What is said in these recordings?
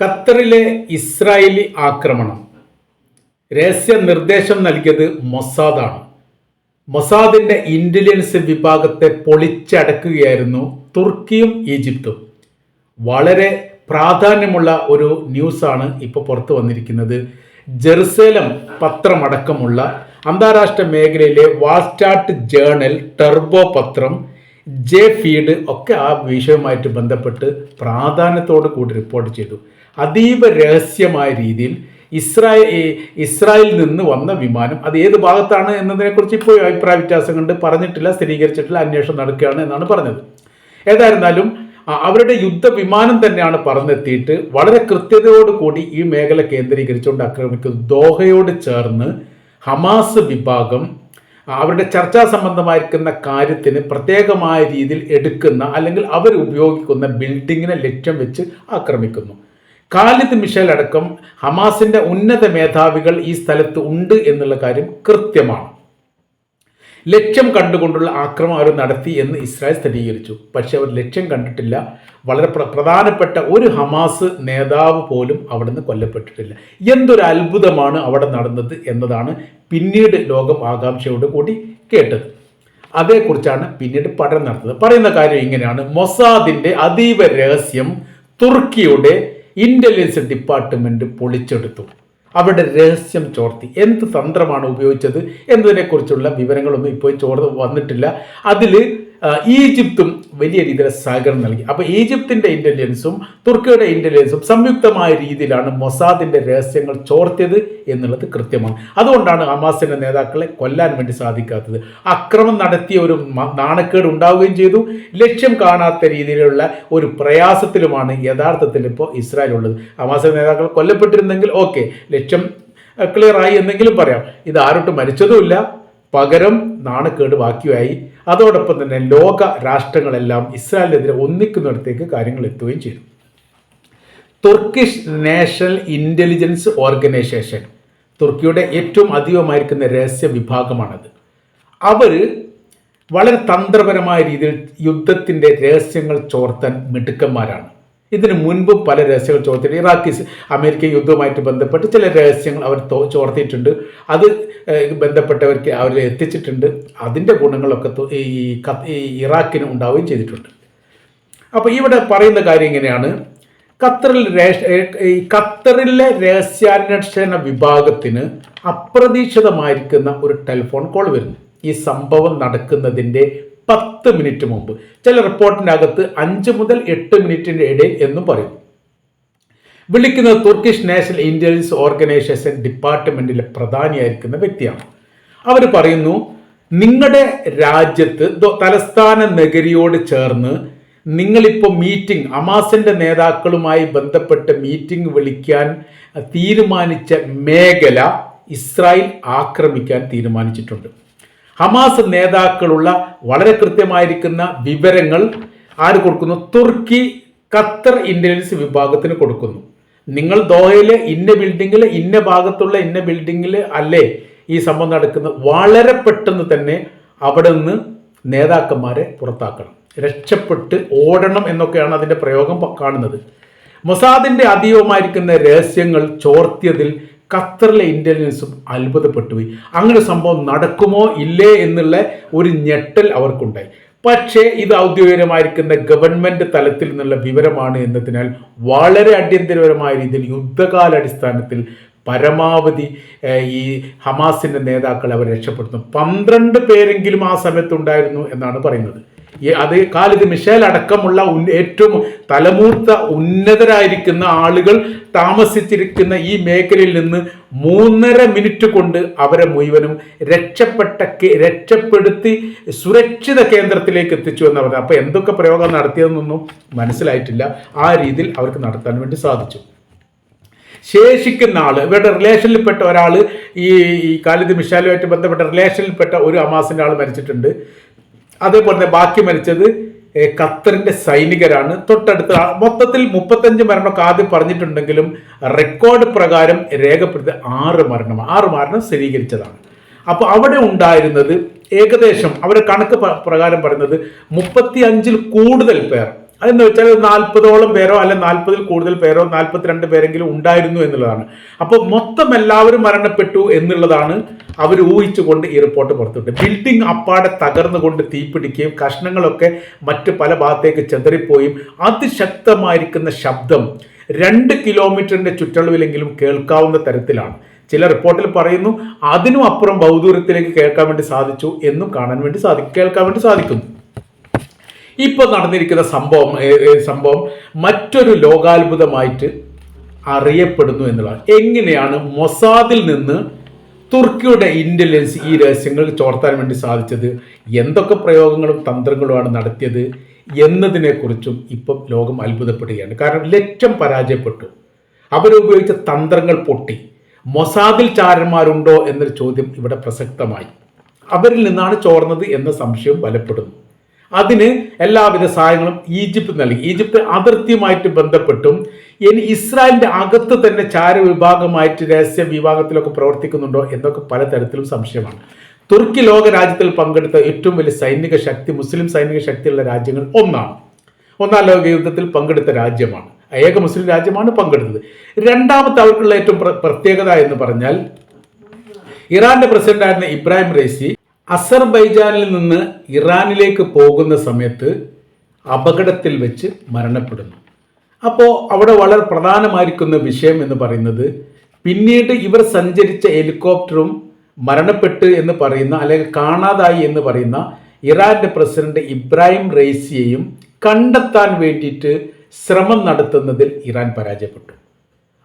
ഖത്തറിലെ ഇസ്രായേലി ആക്രമണം. രഹസ്യ നിർദ്ദേശം നൽകിയത് മൊസാദാണ്. മൊസാദിന്റെ ഇന്റലിജൻസ് വിഭാഗത്തെ പൊളിച്ചടക്കുകയായിരുന്നു തുർക്കിയും ഈജിപ്തും. വളരെ പ്രാധാന്യമുള്ള ഒരു ന്യൂസാണ് ഇപ്പോൾ പുറത്തു വന്നിരിക്കുന്നത്. ജെറുസലേം പത്രമടക്കമുള്ള അന്താരാഷ്ട്ര മേഖലയിലെ വാൾസ്റ്റാർട്ട് ജേണൽ ടെർബോ പത്രം ജെ ഫീഡ് ഒക്കെ ആ വിഷയവുമായിട്ട് ബന്ധപ്പെട്ട് പ്രാധാന്യത്തോടു കൂടി റിപ്പോർട്ട് ചെയ്തു. അതീവ രഹസ്യമായ രീതിയിൽ ഇസ്രായേൽ ഇസ്രായേലിൽ നിന്ന് വന്ന വിമാനം അത് ഏത് ഭാഗത്താണ് എന്നതിനെക്കുറിച്ച് ഇപ്പോൾ അഭിപ്രായ വ്യത്യാസം കണ്ട് പറഞ്ഞിട്ടില്ല സ്ഥിരീകരിച്ചിട്ടില്ല അന്വേഷണം നടക്കുകയാണ് എന്നാണ് പറഞ്ഞത്. ഏതായിരുന്നാലും അവരുടെ യുദ്ധ വിമാനം തന്നെയാണ് പറന്നെത്തിയിട്ട് വളരെ കൃത്യതയോടുകൂടി ഈ മേഖല കേന്ദ്രീകരിച്ചുകൊണ്ട് ആക്രമിക്കുന്നത്. ദോഹയോട് ചേർന്ന് ഹമാസ് വിഭാഗം അവരുടെ ചർച്ചാ സംബന്ധമായിരിക്കുന്ന കാര്യത്തിന് പ്രത്യേകമായ രീതിയിൽ എടുക്കുന്ന അല്ലെങ്കിൽ അവർ ഉപയോഗിക്കുന്ന ബിൽഡിങ്ങിനെ ലക്ഷ്യം വെച്ച് ആക്രമിക്കുന്നു. ഖാലിദ് മിഷേൽ അടക്കം ഹമാസിന്റെ ഉന്നത മേധാവികൾ ഈ സ്ഥലത്ത് ഉണ്ട് എന്നുള്ള കാര്യം കൃത്യമാണ്. ലക്ഷ്യം കണ്ടുകൊണ്ടുള്ള ആക്രമണം അവർ നടത്തി എന്ന് ഇസ്രായേൽ സ്ഥിരീകരിച്ചു. പക്ഷെ അവർ ലക്ഷ്യം കണ്ടിട്ടില്ല. വളരെ പ്രധാനപ്പെട്ട ഒരു ഹമാസ് നേതാവ് പോലും അവിടുന്ന് കൊല്ലപ്പെട്ടിട്ടില്ല. എന്തൊരു അത്ഭുതമാണ് അവിടെ നടന്നത് എന്നതാണ് പിന്നീട് ലോകം ആകാംക്ഷയോട് കൂടി കേട്ടത്. അതേക്കുറിച്ചാണ് പിന്നീട് പഠനം നടത്തുന്നത്. പറയുന്ന കാര്യം ഇങ്ങനെയാണ്. മൊസാദിന്റെ അതീവ രഹസ്യം തുർക്കിയുടെ ഇന്റലിജൻസ് ഡിപ്പാർട്ട്മെന്റ് പൊളിച്ചെടുത്തു. അവിടെ രഹസ്യം ചോർത്തി. എന്ത് തന്ത്രമാണ് ഉപയോഗിച്ചത് എന്നതിനെക്കുറിച്ചുള്ള വിവരങ്ങളൊന്നും ഇപ്പോൾ ചോർന്ന് വന്നിട്ടില്ല. അതിൽ ഈജിപ്തും വലിയ രീതിയിൽ സഹകരണം നൽകി. അപ്പോൾ ഈജിപ്തിന്റെ ഇന്റലിജൻസും തുർക്കിയുടെ ഇന്റലിജൻസും സംയുക്തമായ രീതിയിലാണ് മൊസാദിന്റെ രഹസ്യങ്ങൾ ചോർത്തിയത് എന്നുള്ളത് കൃത്യമാണ്. അതുകൊണ്ടാണ് ഹമാസിന്റെ നേതാക്കളെ കൊല്ലാൻ വേണ്ടി സാധിക്കാത്തത്. അക്രമം നടത്തിയ ഒരു നാണക്കേട് ഉണ്ടാവുകയും ചെയ്തു. ലക്ഷ്യം കാണാത്ത രീതിയിലുള്ള ഒരു പ്രയാസത്തിലുമാണ് യഥാർത്ഥത്തിൽ ഇപ്പോൾ ഇസ്രായേൽ ഉള്ളത്. ഹമാസിന്റെ നേതാക്കൾ കൊല്ലപ്പെട്ടിരുന്നെങ്കിൽ ഓക്കെ ലക്ഷ്യം ക്ലിയർ ആയി എന്നെങ്കിലും പറയാം. ഇത് ആരോട്ടും മരിച്ചതുമില്ല. പകരം നാണക്കേട് ബാക്കിയായി. അതോടൊപ്പം തന്നെ ലോക രാഷ്ട്രങ്ങളെല്ലാം ഇസ്രായേലിനെതിരെ ഒന്നിക്കുന്നിടത്തേക്ക് കാര്യങ്ങൾ എത്തുകയും ചെയ്തു. തുർക്കിഷ് നാഷണൽ ഇന്റലിജൻസ് ഓർഗനൈസേഷൻ തുർക്കിയുടെ ഏറ്റവും അധികമായിരിക്കുന്ന രഹസ്യ വിഭാഗമാണത്. അവർ വളരെ തന്ത്രപരമായ രീതിയിൽ യുദ്ധത്തിന്റെ രഹസ്യങ്ങൾ ചോർത്താൻ മിടുക്കന്മാരാണ്. ഇതിനു മുൻപും പല രഹസ്യങ്ങൾ ചോർത്തിയിട്ടുണ്ട്. ഇറാഖി അമേരിക്ക യുദ്ധവുമായിട്ട് ബന്ധപ്പെട്ട് ചില രഹസ്യങ്ങൾ അവർ ചോർത്തിയിട്ടുണ്ട്. അത് ബന്ധപ്പെട്ടവർക്ക് അവർ എത്തിച്ചിട്ടുണ്ട്. അതിന്റെ ഗുണങ്ങളൊക്കെ ഈ ഇറാഖിന് ഉണ്ടാവുകയും ചെയ്തിട്ടുണ്ട്. അപ്പോൾ ഇവിടെ പറയുന്ന കാര്യം ഇങ്ങനെയാണ്. ഖത്തറിൽ ഈ ഖത്തറിലെ രഹസ്യാന്വേഷണ വിഭാഗത്തിന് അപ്രതീക്ഷിതമായിരിക്കുന്ന ഒരു ടെലിഫോൺ കോൾ വരുന്നു. ഈ സംഭവം നടക്കുന്നതിന്റെ പത്ത് മിനിറ്റ് മുമ്പ്. ചില റിപ്പോർട്ടിന്റെ അകത്ത് അഞ്ച് മുതൽ എട്ട് മിനിറ്റിന്റെ ഇടയിൽ എന്നും പറയും. വിളിക്കുന്നത് തുർക്കിഷ് നാഷണൽ ഇന്റലിജൻസ് ഓർഗനൈസേഷൻ ഡിപ്പാർട്ട്മെന്റിലെ പ്രധാനിയായിരിക്കുന്ന വ്യക്തിയാണ്. അവർ പറയുന്നു നിങ്ങളുടെ രാജ്യത്ത് തലസ്ഥാന നഗരിയോട് ചേർന്ന് നിങ്ങളിപ്പോൾ മീറ്റിംഗ് അമാസിന്റെ നേതാക്കളുമായി ബന്ധപ്പെട്ട് മീറ്റിംഗ് വിളിക്കാൻ തീരുമാനിച്ച മേഖല ഇസ്രായേൽ ആക്രമിക്കാൻ തീരുമാനിച്ചിട്ടുണ്ട്. ഹമാസ് നേതാക്കളുള്ള വളരെ കൃത്യമായിരിക്കുന്ന വിവരങ്ങൾ ആര് കൊടുക്കുന്നു? തുർക്കി ഖത്തർ ഇന്റലിജൻസ് വിഭാഗത്തിന് കൊടുക്കുന്നു. നിങ്ങൾ ദോഹയിലെ ഇന്ന ബിൽഡിങ്ങിൽ ഇന്ന ഭാഗത്തുള്ള ഇന്ന ബിൽഡിങ്ങിൽ അല്ലേ ഈ സംഭവം നടക്കുന്നത്? വളരെ പെട്ടെന്ന് തന്നെ അവിടെ നിന്ന് നേതാക്കന്മാരെ പുറത്താക്കണം. രക്ഷപ്പെട്ട് ഓടണം എന്നൊക്കെയാണ് അതിന്റെ പ്രയോഗം കാണുന്നത്. മൊസാദിന്റെ അതീവമായിരിക്കുന്ന രഹസ്യങ്ങൾ ചോർത്തിയതിൽ ഖത്തറിലെ ഇന്റലിജൻസും അത്ഭുതപ്പെട്ടുപോയി. അങ്ങനെ സംഭവം നടക്കുമോ ഇല്ലേ എന്നുള്ള ഒരു ഞെട്ടൽ അവർക്കുണ്ടായി. പക്ഷേ ഇത് ഔദ്യോഗികമായിരിക്കുന്ന ഗവൺമെന്റ് തലത്തിൽ നിന്നുള്ള വിവരമാണ് എന്നതിനാൽ വളരെ അടിയന്തരപരമായ രീതിയിൽ യുദ്ധകാലാടിസ്ഥാനത്തിൽ പരമാവധി ഈ ഹമാസിന്റെ നേതാക്കൾ അവർ രക്ഷപ്പെടുത്തുന്നു. പന്ത്രണ്ട് പേരെങ്കിലും ആ സമയത്തുണ്ടായിരുന്നു എന്നാണ് പറയുന്നത്. അത് കാലിത് മിഷേൽ അടക്കമുള്ള ഏറ്റവും തലമൂർത്ത ഉന്നതരായിരിക്കുന്ന ആളുകൾ താമസിച്ചിരിക്കുന്ന ഈ മേഖലയിൽ നിന്ന് മൂന്നര മിനിറ്റ് കൊണ്ട് അവരെ മുഴുവനും രക്ഷപ്പെട്ട രക്ഷപ്പെടുത്തി സുരക്ഷിത കേന്ദ്രത്തിലേക്ക് എത്തിച്ചു എന്ന് പറഞ്ഞു അപ്പോൾ എന്തൊക്കെ പ്രയോഗം നടത്തിയതെന്നൊന്നും മനസ്സിലായിട്ടില്ല. ആ രീതിയിൽ അവർക്ക് നടത്താൻ വേണ്ടി സാധിച്ചു. ശേഷിക്കുന്ന ആൾ ഇവരുടെ റിലേഷനിൽപ്പെട്ട ഒരാൾ ഈ ഈ കാലിദ് മിഷാലുമായിട്ട് ബന്ധപ്പെട്ട റിലേഷനിൽപ്പെട്ട ഒരു അമാസിന്റെ ആൾ മരിച്ചിട്ടുണ്ട്. അതേപോലെ തന്നെ ബാക്കി മരിച്ചത് ഖത്തറിന്റെ സൈനികരാണ്. തൊട്ടടുത്ത മൊത്തത്തിൽ മുപ്പത്തഞ്ച് മരണമൊക്കെ ആദ്യം പറഞ്ഞിട്ടുണ്ടെങ്കിലും റെക്കോർഡ് പ്രകാരം രേഖപ്പെടുത്തിയ ആറ് മരണം ആറ് മരണം സ്ഥിരീകരിച്ചതാണ്. അപ്പോൾ അവിടെ ഉണ്ടായിരുന്നത് ഏകദേശം അവരുടെ കണക്ക് പ്രകാരം പറയുന്നത് മുപ്പത്തി അഞ്ചിൽ കൂടുതൽ പേർ അതെന്ന് വെച്ചാൽ നാൽപ്പതോളം പേരോ അല്ലെ നാൽപ്പതിൽ കൂടുതൽ പേരോ നാൽപ്പത്തിരണ്ട് പേരെങ്കിലും ഉണ്ടായിരുന്നു എന്നുള്ളതാണ്. അപ്പോൾ മൊത്തം എല്ലാവരും മരണപ്പെട്ടു എന്നുള്ളതാണ് അവർ ഊഹിച്ചുകൊണ്ട് ഈ റിപ്പോർട്ട് പുറത്തുവിട്ടു ബിൽഡിംഗ് അപ്പാടെ തകർന്നുകൊണ്ട് തീപിടിക്കുകയും കഷ്ണങ്ങളൊക്കെ മറ്റ് പല ഭാഗത്തേക്ക് ചെതറിപ്പോയും അതിശക്തമായിരിക്കുന്ന ശബ്ദം രണ്ട് കിലോമീറ്ററിന്റെ ചുറ്റളവിലെങ്കിലും കേൾക്കാവുന്ന തരത്തിലാണ്. ചില റിപ്പോർട്ടിൽ പറയുന്നു അതിനും അപ്പുറം ബഹുദൂരത്തിലേക്ക് കേൾക്കാൻ വേണ്ടി സാധിച്ചു എന്നും കാണാൻ വേണ്ടി സാധിക്കും കേൾക്കാൻ വേണ്ടി സാധിക്കുന്നു. ഇപ്പോൾ നടന്നിരിക്കുന്ന സംഭവം സംഭവം മറ്റൊരു ലോകാത്ഭുതമായിട്ട് അറിയപ്പെടുന്നു എന്നുള്ളതാണ്. എങ്ങനെയാണ് മൊസാദിൽ നിന്ന് തുർക്കിയുടെ ഇന്റലിജൻസ് ഈ രഹസ്യങ്ങൾ ചോർത്താൻ വേണ്ടി സാധിച്ചത്? എന്തൊക്കെ പ്രയോഗങ്ങളും തന്ത്രങ്ങളുമാണ് നടത്തിയത് എന്നതിനെക്കുറിച്ചും ഇപ്പം ലോകം അത്ഭുതപ്പെടുകയാണ്. കാരണം ലക്ഷ്യം പരാജയപ്പെട്ടു. അവരുപയോഗിച്ച തന്ത്രങ്ങൾ പൊട്ടി. മൊസാദിൽ ചാരന്മാരുണ്ടോ എന്നൊരു ചോദ്യം ഇവിടെ പ്രസക്തമായി. അവരിൽ നിന്നാണ് ചോർന്നത് എന്ന സംശയം ബലപ്പെടുന്നു. അതിന് എല്ലാവിധ സഹായങ്ങളും ഈജിപ്ത് നൽകി. ഈജിപ്ത് അതിർത്തിയുമായിട്ട് ബന്ധപ്പെട്ടും ഇനി ഇസ്രായേലിന്റെ അകത്ത് തന്നെ ചാര വിഭാഗമായിട്ട് രഹസ്യ വിഭാഗത്തിലൊക്കെ പ്രവർത്തിക്കുന്നുണ്ടോ എന്നൊക്കെ പലതരത്തിലും സംശയമാണ്. തുർക്കി ലോക രാജ്യത്തിൽ പങ്കെടുത്ത ഏറ്റവും വലിയ സൈനിക ശക്തി മുസ്ലിം സൈനിക ശക്തിയുള്ള രാജ്യങ്ങൾ ഒന്നാണ്. ഒന്നാം ലോക യുദ്ധത്തിൽ പങ്കെടുത്ത രാജ്യമാണ്. ഏക മുസ്ലിം രാജ്യമാണ് പങ്കെടുത്തത്. രണ്ടാമത്തെ അവർക്കുള്ള ഏറ്റവും പ്രത്യേകത എന്ന് പറഞ്ഞാൽ ഇറാന്റെ പ്രസിഡന്റായിരുന്ന ഇബ്രാഹിം റൈസി അസർബൈജാനിൽ നിന്ന് ഇറാനിലേക്ക് പോകുന്ന സമയത്ത് അപകടത്തിൽ വെച്ച് മരണപ്പെടുന്നു. അപ്പോൾ അവിടെ വളരെ പ്രധാനമായിരിക്കുന്ന വിഷയം എന്ന് പറയുന്നത് പിന്നീട് ഇവർ സഞ്ചരിച്ച ഹെലികോപ്റ്ററും മരണപ്പെട്ട് എന്ന് പറയുന്ന അല്ലെങ്കിൽ കാണാതായി എന്ന് പറയുന്ന ഇറാന്റെ പ്രസിഡന്റ് ഇബ്രാഹിം റെയ്സിയെയും കണ്ടെത്താൻ വേണ്ടിയിട്ട് ശ്രമം നടത്തുന്നതിൽ ഇറാൻ പരാജയപ്പെട്ടു.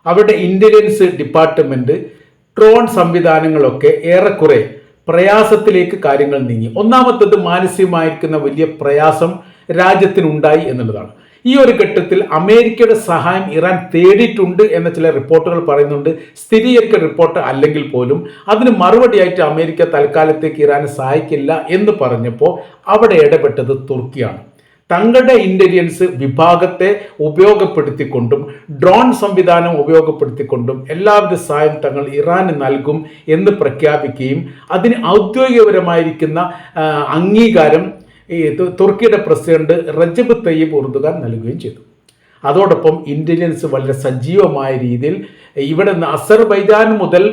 അവരുടെ ഇന്റലിജൻസ് ഡിപ്പാർട്ട്മെന്റ് ഡ്രോൺ സംവിധാനങ്ങളൊക്കെ ഏറെക്കുറെ പ്രയാസത്തിലേക്ക് കാര്യങ്ങൾ നീങ്ങി. ഒന്നാമത്തത് മാനസികമായിരിക്കുന്ന വലിയ പ്രയാസം രാജ്യത്തിനുണ്ടായി എന്നുള്ളതാണ്. ഈ ഒരു ഘട്ടത്തിൽ അമേരിക്കയുടെ സഹായം ഇറാൻ തേടിയിട്ടുണ്ട് എന്ന ചില റിപ്പോർട്ടുകൾ പറയുന്നുണ്ട്. സ്ഥിരീകരിക്കുന്ന റിപ്പോർട്ട് അല്ലെങ്കിൽ പോലും അതിന് മറുപടിയായിട്ട് അമേരിക്ക തൽക്കാലത്തേക്ക് ഇറാനെ സഹായിക്കില്ല എന്ന് പറഞ്ഞപ്പോൾ അവിടെ ഇടപെട്ടത് തുർക്കിയാണ്. തങ്ങളുടെ ഇന്റലിജൻസ് വിഭാഗത്തെ ഉപയോഗപ്പെടുത്തിക്കൊണ്ടും ഡ്രോൺ സംവിധാനം ഉപയോഗപ്പെടുത്തിക്കൊണ്ടും എല്ലാവിധ സഹായം തങ്ങൾ ഇറാന് നൽകും എന്ന് പ്രഖ്യാപിക്കുകയും അതിന് ഔദ്യോഗികപരമായിരിക്കുന്ന അംഗീകാരം ഈ തുർക്കിയുടെ പ്രസിഡന്റ് റജബ് തയ്യബ് ഉറുദുഖാൻ നൽകുകയും ചെയ്തു. അതോടൊപ്പം ഇന്റലിജൻസ് വളരെ സജീവമായ രീതിയിൽ ഇവിടെ നിന്ന് അസർബൈജാൻ മുതൽ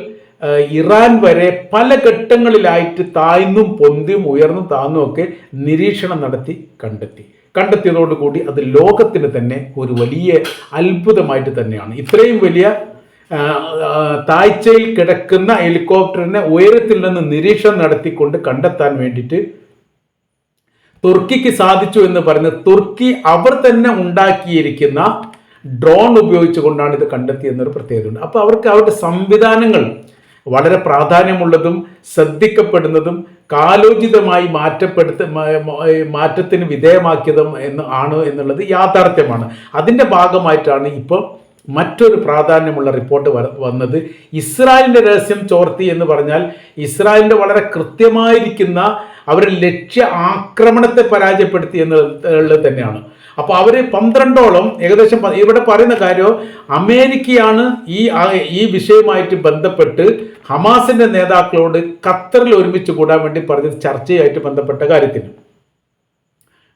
ഇറാൻ വരെ പല ഘട്ടങ്ങളിലായിട്ട് താഴ്ന്നും പൊന്തിയും ഉയർന്നും താഴ്ന്നും ഒക്കെ നിരീക്ഷണം നടത്തി കണ്ടെത്തി. കണ്ടെത്തിയതോടുകൂടി അത് ലോകത്തിന് തന്നെ ഒരു വലിയ അത്ഭുതമായിട്ട് തന്നെയാണ്. ഇത്രയും വലിയ താഴ്ചയിൽ കിടക്കുന്ന ഹെലികോപ്റ്ററിനെ ഉയരത്തിൽ നിന്ന് നിരീക്ഷണം നടത്തിക്കൊണ്ട് കണ്ടെത്താൻ വേണ്ടിയിട്ട് തുർക്കിക്ക് സാധിച്ചു എന്ന് പറഞ്ഞ് തുർക്കി അവർ തന്നെ ഉണ്ടാക്കിയിരിക്കുന്ന ഡ്രോൺ ഉപയോഗിച്ചുകൊണ്ടാണ് ഇത് കണ്ടെത്തിയെന്നൊരു പ്രത്യേകതയുണ്ട്. അപ്പോൾ അവർക്ക് അവരുടെ സംവിധാനങ്ങൾ വളരെ പ്രാധാന്യമുള്ളതും ശ്രദ്ധിക്കപ്പെടുന്നതും കാലോചിതമായി മാറ്റപ്പെടുത്ത മാറ്റത്തിന് വിധേയമാക്കിയതും എന്ന് ആണ് എന്നുള്ളത് യാഥാർത്ഥ്യമാണ്. അതിന്റെ ഭാഗമായിട്ടാണ് ഇപ്പോൾ മറ്റൊരു പ്രാധാന്യമുള്ള റിപ്പോർട്ട് വന്നത്. ഇസ്രായേലിന്റെ രഹസ്യം ചോർത്തി എന്ന് പറഞ്ഞാൽ ഇസ്രായേലിന്റെ വളരെ കൃത്യമായിരിക്കുന്ന അവരുടെ ലക്ഷ്യ ആക്രമണത്തെ പരാജയപ്പെടുത്തി എന്നുള്ളത് തന്നെയാണ്. അപ്പോൾ അവർ പന്ത്രണ്ടോളം ഏകദേശം ഇവിടെ പറയുന്ന കാര്യം അമേരിക്കയാണ് ഈ ഈ വിഷയവുമായിട്ട് ബന്ധപ്പെട്ട് ഹമാസിന്റെ നേതാക്കളോട് ഖത്തറിൽ ഒരുമിച്ച് കൂടാൻ വേണ്ടി പറഞ്ഞ ചർച്ചയായിട്ട് ബന്ധപ്പെട്ട കാര്യത്തിന്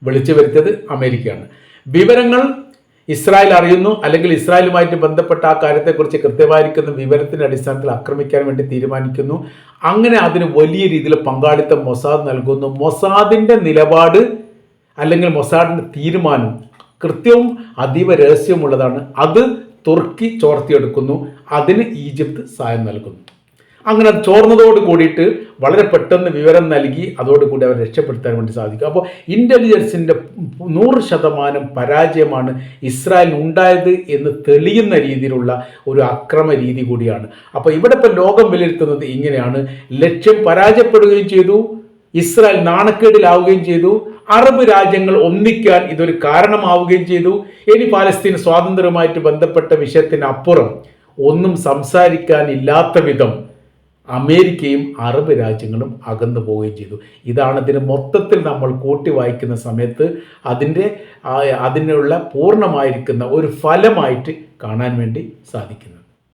വിളിച്ചു വരുത്തിയത് അമേരിക്കയാണ്. വിവരങ്ങൾ ഇസ്രായേൽ അറിയുന്നു അല്ലെങ്കിൽ ഇസ്രായേലുമായിട്ട് ബന്ധപ്പെട്ട ആ കാര്യത്തെക്കുറിച്ച് കൃത്യമായിരിക്കുന്ന വിവരത്തിന്റെ അടിസ്ഥാനത്തിൽ ആക്രമിക്കാൻ വേണ്ടി തീരുമാനിക്കുന്നു. അങ്ങനെ അതിന് വലിയ രീതിയിൽ പങ്കാളിത്തം മൊസാദ് നൽകുന്നു. മൊസാദിന്റെ നിലപാട് അല്ലെങ്കിൽ മൊസാഡിന്റെ തീരുമാനം കൃത്യവും അതീവ രഹസ്യമുള്ളതാണ് അത് തുർക്കി ചോർത്തിയെടുക്കുന്നു. അതിന് ഈജിപ്ത് സഹായം നൽകുന്നു. അങ്ങനെ ചോർന്നതോട് കൂടിയിട്ട് വളരെ പെട്ടെന്ന് വിവരം നൽകി അതോടുകൂടി അവരെ രക്ഷപ്പെടുത്താൻ വേണ്ടി സാധിക്കും. അപ്പോൾ ഇന്റലിജൻസിന്റെ നൂറ് ശതമാനം പരാജയമാണ് ഇസ്രായേലിന് ഉണ്ടായത് എന്ന് തെളിയുന്ന രീതിയിലുള്ള ഒരു അക്രമ രീതി കൂടിയാണ്. അപ്പോൾ ഇവിടെ ഇപ്പോൾ ലോകം വിലയിരുത്തുന്നത് ഇങ്ങനെയാണ്. ലക്ഷ്യം പരാജയപ്പെടുകയും ചെയ്തു. ഇസ്രായേൽ നാണക്കേടിലാവുകയും ചെയ്തു. അറബ് രാജ്യങ്ങൾ ഒന്നിക്കാൻ ഇതൊരു കാരണമാവുകയും ചെയ്തു. ഇനി പാലസ്തീൻ സ്വാതന്ത്ര്യവുമായിട്ട് ബന്ധപ്പെട്ട വിഷയത്തിനപ്പുറം ഒന്നും സംസാരിക്കാനില്ലാത്ത വിധം അമേരിക്കയും അറബ് രാജ്യങ്ങളും അകന്നു പോവുകയും ചെയ്തു. ഇതാണ് ഇതിന് മൊത്തത്തിൽ നമ്മൾ കൂട്ടി വായിക്കുന്ന സമയത്ത് അതിന്റെ അതിനുള്ള പൂർണമായിരിക്കുന്ന ഒരു ഫലമായിട്ട് കാണാൻ വേണ്ടി സാധിക്കുന്നത്.